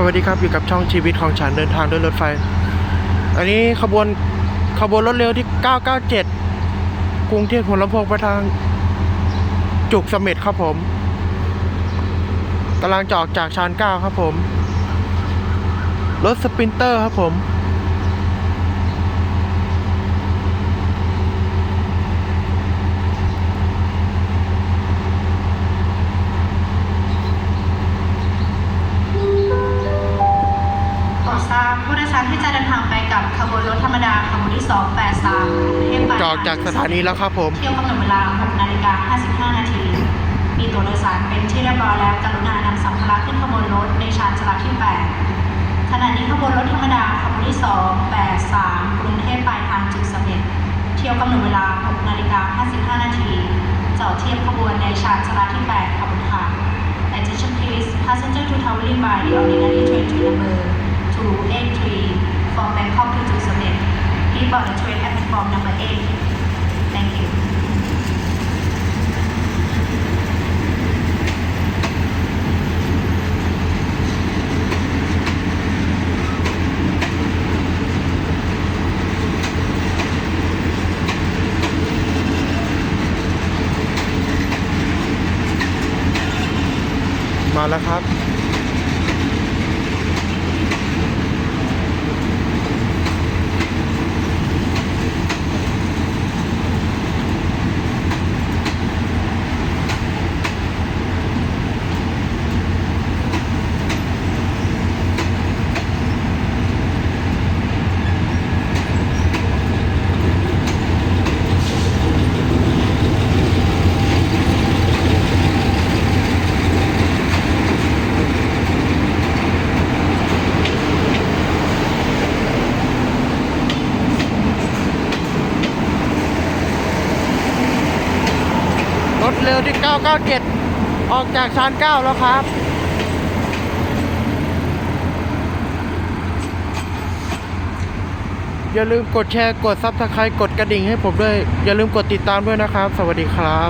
สวัสดีครับอยู่กับช่องชีวิตของฉันเดินทางด้วยรถไฟ อันนี้ขบวนขบวนรถเร็วที่ 997 กรุงเทพหัวลำโพงไปทางจุกสม็ดครับผมกำลังจะออกจากชานเก้าครับผม รถสปรินเตอร์ครับผม ทราบผู้โดยสารที่จะเดินทางไปกับขบวนรถธรรมดาขบวนที่ 283กรุงเทพปลายจะออกจากสถานีแล้วครับผม เที่ยวกำหนดเวลา6นาฬิกา55 นาที มีตั๋วโดยสารเป็นที่เรียบร้อยแล้ว กรุณานำสัมภาระขึ้นขบวนรถในชานชาลาที่ 8 ขณะนี้ขบวนรถธรรมดาขบวนที่ 283 กรุงเทพปลายทางจุดเสม็ดเที่ยวกำหนดเวลา6นาฬิกา55 นาทีจอดเทียบขบวนในชานชาลาที่ 8 ขบวนค่ะ Attention please passenger to traveling by the ordinary train to number 283 from Bangkok to Jerusalem please board the train at platform number 8 thank you มาแล้วครับ รถ เร็วที่ 997 ออกจากชานเก้าแล้วครับอย่าลืมกดแชร์ กดซับสไครต์กดกระดิ่งให้ผมด้วย อย่าลืมกดติดตามด้วยนะครับ สวัสดีครับ